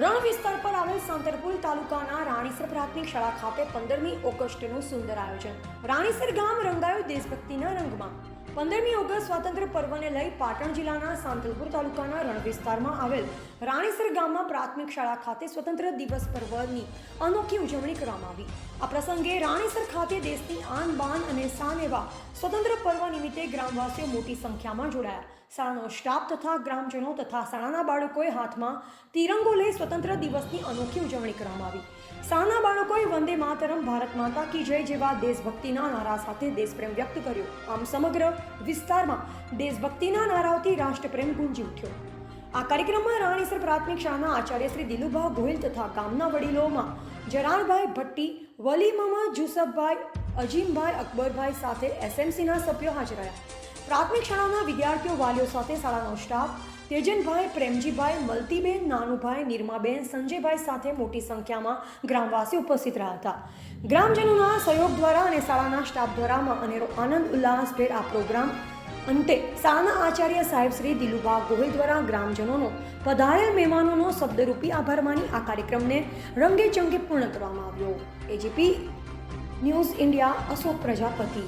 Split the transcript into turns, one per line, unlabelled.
રણ વિસ્તાર પર આવેલ સાંતરપુર તાલુકાના રાણીસર પ્રાથમિક શાળા ખાતે પંદરમી ઓગસ્ટનું સુંદર આયોજન. રાણીસર ગામ રંગાયું દેશભક્તિના રંગમાં. પંદરમી ઓગસ્ટ સ્વાતંત્ર્ય પર્વને લઈ પાટણ જિલ્લાના સાંતલપુર તાલુકાના રણ વિસ્તારમાં આવેલ રાણીસર ગામમાં પ્રાથમિક શાળા ખાતે સ્વતંત્ર દિવસ પર્વની અનોખી ઉજવણી કરવામાં આવી. આ પ્રસંગે રાણીસર ખાતે દેશની આન બાન અને શાન એવા સ્વતંત્ર પર્વ નિમિત્તે ગ્રામવાસીઓ મોટી સંખ્યામાં જોડાયા. શાળાનો સ્ટાફ તથા ગ્રામજનો તથા શાળાના બાળકોએ હાથમાં તિરંગો લઈ સ્વતંત્ર દિવસની અનોખી ઉજવણી કરવામાં આવી. શાળાના બાળકોએ વંદે માતરમ, ભારત માતા કી જય જેવા દેશભક્તિના નારા સાથે દેશપ્રેમ વ્યક્ત કર્યો. આમ સમગ્ર વિસ્તારમાં દેશભક્તિના નારાઓથી રાષ્ટ્રપ્રેમ ગુંજી ઉઠ્યો. આ કાર્યક્રમમાં રાણીસર પ્રાથમિક શાળાના આચાર્ય શ્રી દિલુભા ગોહિલ તથા ગામના વડીલોમાં જરાણભાઈ ભટ્ટી, વલીમામા જુસફભાઈ, અજીમભાઈ અકબરભાઈ સાથે એસએમસીના સભ્યો હાજર રહ્યા. પ્રાથમિક શાળાના વિદ્યાર્થીઓ, વાલીઓ સાથે શાળાનો સ્ટાફ, તેજનભાઈ, પ્રેમજીભાઈ, મલતીબેન, નાનુભાઈ, નિરમાબેન, સંજયભાઈ સાથે મોટી સંખ્યામાં ગ્રામવાસી ઉપસ્થિત રહ્યા હતા. ગ્રામજનોના સહયોગ દ્વારા અને શાળાના સ્ટાફ દ્વારા અનેરો આનંદ, ઉલ્લાસભેર આ પ્રોગ્રામ અંતે શાળાના આચાર્ય સાહેબ શ્રી દિલુભા ગોહિલ દ્વારા ગ્રામજનોનો, પધારેલ મહેમાનોનો શબ્દરૂપી આભાર માની આ કાર્યક્રમને રંગે ચંગે પૂર્ણ કરવામાં આવ્યો. AGP news India Ashok Prajapati.